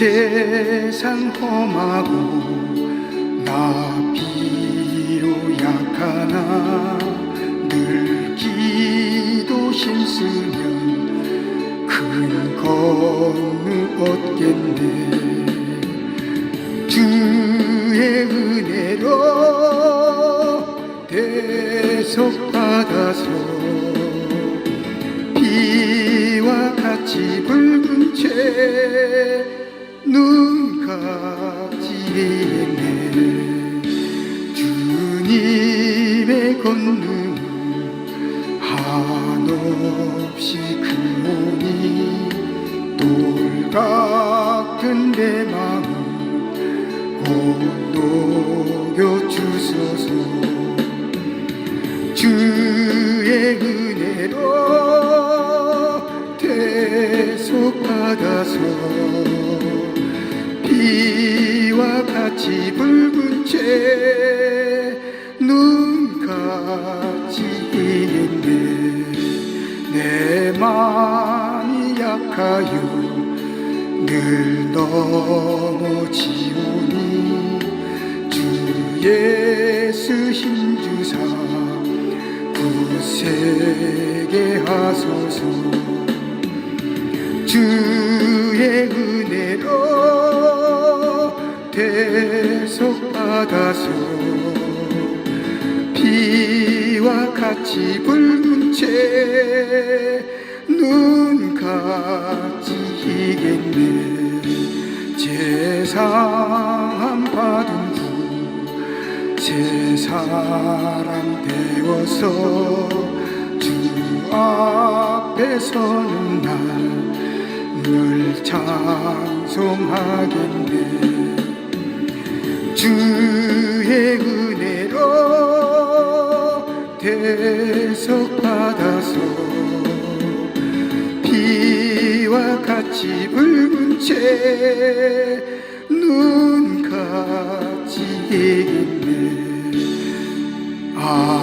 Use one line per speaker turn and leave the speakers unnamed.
세상 험하고 나 비로 약하나 늘 기도 힘쓰면 큰 건능 얻겠네. 주의 은혜로 대속 받아서 비와 같이 붉은 채눈 같지네 주님의 권능 한없이 크오니 돌 같은 내 마음 곧 녹여 주소서. 주의 은혜로 대속 받아서 같이 붉은 채 눈 같이 있네 내 마음이 약하여 늘 넘어지오니 주 예수 힘주사 굳세게 하소서. 주의 대속 받아서 비와 같이 붉은 채 눈 같이 이겠네. 제사함 받은 후새 사람 되어서 주 앞에 서는 날늘 찬송하겠네 주의 은혜로 대속 받아서 비와 같이 붉은 채 눈 같이 있네. 아멘